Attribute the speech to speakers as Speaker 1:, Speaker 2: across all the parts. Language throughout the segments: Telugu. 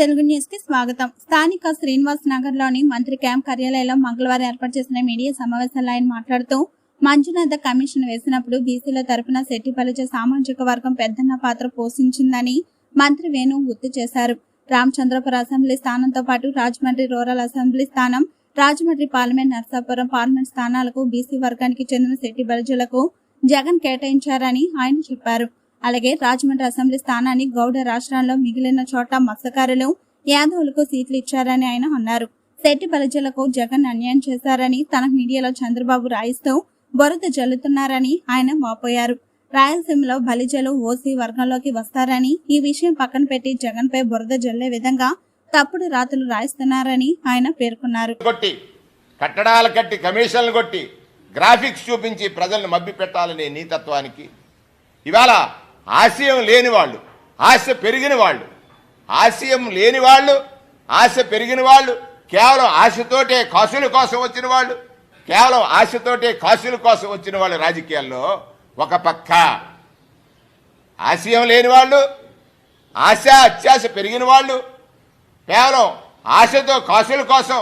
Speaker 1: తెలుగు న్యూస్కి స్వాగతం. స్థానిక శ్రీనివాస్ నగర్లోని మంత్రి క్యాంప్ కార్యాలయంలో మంగళవారం ఏర్పాటు చేసిన మీడియా సమావేశంలో ఆయన మాట్లాడుతూ మంజునాథ కమిషన్ వేసినప్పుడు బీసీల తరపున శెట్టిపల్లిచే సామాజిక వర్గం పెద్దన్న పాత్ర పోషించిందని మంత్రి వేణు గుర్తు చేశారు. రామచంద్రపురం అసెంబ్లీ స్థానంతో పాటు రాజమండ్రి రూరల్ అసెంబ్లీ స్థానం రాజమండ్రి పార్లమెంట్ నర్సాపురం పార్లమెంట్ స్థానాలకు బీసీ వర్గానికి చెందిన శెట్టి బలిజలకు జగన్ కేటాయించారని ఆయన చెప్పారు. అలాగే రాజమండ్రి అసెంబ్లీ స్థానాన్ని గౌడ రాష్ట్రాల్లో మిగిలిన చోట మత్స్యకారులు యాదవులకు సీట్లు ఇచ్చారని ఆయన అన్నారు. శెట్టి బలిజలకు జగన్ అన్యాయం చేశారని తన మీడియాలో చంద్రబాబు రాయిస్తూ బురద జల్లుతున్నారని ఆయన వాపోయారు. రాయలసీమలో బలిజలు ఓసీ వర్గంలోకి వస్తారని ఈ విషయం పక్కన పెట్టి జగన్ పై బురద జల్లే విధంగా తప్పుడు రాతలు రాయిస్తున్నారని ఆయన పేర్కొన్నారు.
Speaker 2: కొట్టి కట్టడాలు కట్టి కమిషన్లు కొట్టి గ్రాఫిక్స్ చూపించి ప్రజలను మబ్బి పెట్టాలనే నీతత్వానికి ఇవాళ ఆశయం లేని వాళ్ళు ఆశ పెరిగిన వాళ్ళు. ఆశయం లేని వాళ్ళు ఆశ పెరిగిన వాళ్ళు కేవలం ఆశతోటే కాసుల కోసం వచ్చిన వాళ్ళు కేవలం ఆశతోటే కాసుల కోసం వచ్చిన వాళ్ళు రాజకీయాల్లో ఒక పక్క ఆశయం లేని వాళ్ళు ఆశ అత్యాశ పెరిగిన వాళ్ళు కేవలం ఆశతో కాసుల కోసం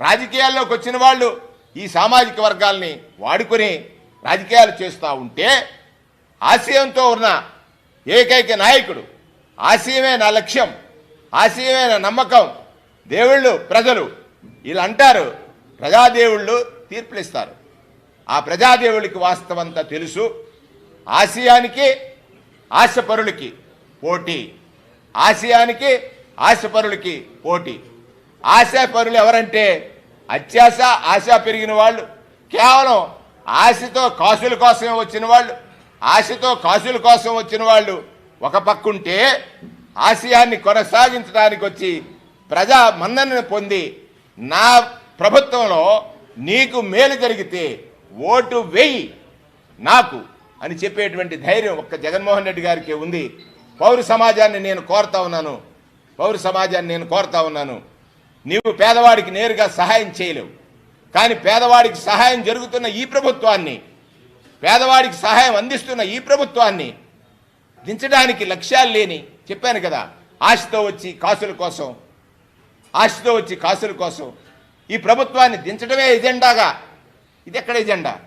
Speaker 2: రాజకీయాల్లోకి వచ్చిన వాళ్ళు ఈ సామాజిక వర్గాల్ని వాడుకొని రాజకీయాలు చేస్తూ ఉంటే ఆశయంతో ఉన్న ఏకైక నాయకుడు. ఆశయమే నా లక్ష్యం. ఆశయమే నా నమ్మకం. దేవుళ్ళు ప్రజలు. వీళ్ళు అంటారు. ప్రజాదేవుళ్ళు తీర్పులు ఇస్తారు ఆ ప్రజాదేవుడికి వాస్తవంతా తెలుసు. ఆశయానికి ఆశపరులకి పోటీ. ఆశయానికి ఆశపరులకి పోటీ. ఆశాపరులు ఎవరంటే అత్యాశ ఆశ పెరిగిన వాళ్ళు. కేవలం ఆశతో కాసుల కోసమే వచ్చిన వాళ్ళు. ఆశతో కాసుల కోసం వచ్చిన వాళ్ళు ఒక పక్కుంటే ఆశయాన్ని కొనసాగించడానికి వచ్చి ప్రజా మన్ననను పొంది నా ప్రభుత్వంలో నీకు మేలు జరిగితే ఓటు వేయి నాకు అని చెప్పేటువంటి ధైర్యం ఒక్క జగన్మోహన్ రెడ్డి గారికి ఉంది. పౌర సమాజాన్ని నేను కోరుతా ఉన్నాను. పౌర సమాజాన్ని నేను కోరుతా ఉన్నాను. నీవు పేదవాడికి నేరుగా సహాయం చేయలేవు. కానీ పేదవాడికి సహాయం జరుగుతున్న ఈ ప్రభుత్వాన్ని పేదవాడికి సహాయం అందిస్తున్న ఈ ప్రభుత్వాన్ని దించడానికి లక్ష్యాలు లేని చెప్పాను కదా ఆశతో వచ్చి కాసుల కోసం ఆశతో వచ్చి కాసుల కోసం ఈ ప్రభుత్వాన్ని దించడమే ఎజెండాగా. ఇది ఎక్కడ ఎజెండా?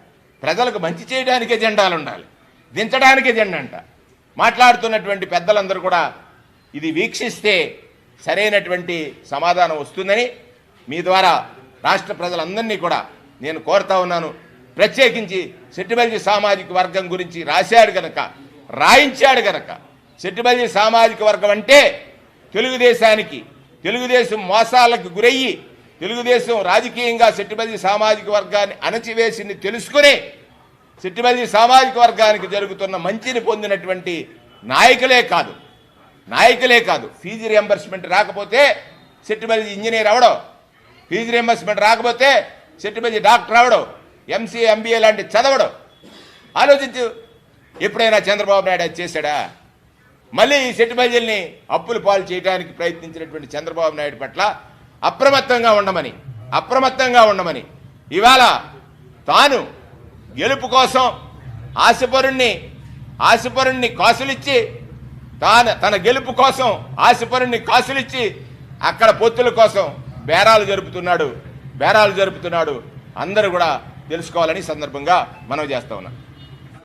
Speaker 2: ప్రజలకు మంచి చేయడానికి ఎజెండాలు ఉండాలి. దించడానికి ఎజెండా అంట. మాట్లాడుతున్నటువంటి పెద్దలందరూ కూడా ఇది వీక్షిస్తే సరైనటువంటి సమాధానం వస్తుందని మీ ద్వారా రాష్ట్ర ప్రజలందరినీ కూడా నేను కోరుతా ఉన్నాను. ప్రత్యేకించి సెట్టిబల్జీ సామాజిక వర్గం గురించి రాశాడు గనక రాయించాడు గనక సెట్టిబల్జీ సామాజిక వర్గం అంటే తెలుగుదేశానికి తెలుగుదేశం మోసాలకు గురయ్యి తెలుగుదేశం రాజకీయంగా సెట్టిబల్జీ సామాజిక వర్గాన్ని అణచివేసింది తెలుసుకుని సిట్టిబల్లి సామాజిక వర్గానికి జరుగుతున్న మంచిని పొందినటువంటి నాయకులే కాదు. నాయకులే కాదు. ఫీజు రియంబర్స్మెంట్ రాకపోతే సిట్టిబల్లి ఇంజనీర్ అవడం. ఫీజు రియంబర్స్మెంట్ రాకపోతే సిట్టిబల్లి డాక్టర్ అవడం. ఎంసీఏ ఎంబీఏ లాంటి చదవడం. ఆలోచించు. ఎప్పుడైనా చంద్రబాబు నాయుడు అది చేశాడా? మళ్ళీ ఈ సెట్టిబల్జిల్ని అప్పులు పాలు చేయడానికి ప్రయత్నించినటువంటి చంద్రబాబు నాయుడు పట్ల అప్రమత్తంగా ఉండమని అప్రమత్తంగా ఉండమని ఇవాళ తాను గెలుపు కోసం ఆశపరుణ్ణి ఆశపరుణ్ణి కాసులిచ్చి తాను తన గెలుపు కోసం ఆశపరుణ్ణి కాసులిచ్చి అక్కడ పొత్తుల కోసం బేరాలు జరుపుతున్నాడు బేరాలు జరుపుతున్నాడు. అందరూ కూడా తెలుసుకోవాలని సందర్భంగా మనం చేస్తా ఉన్నాం.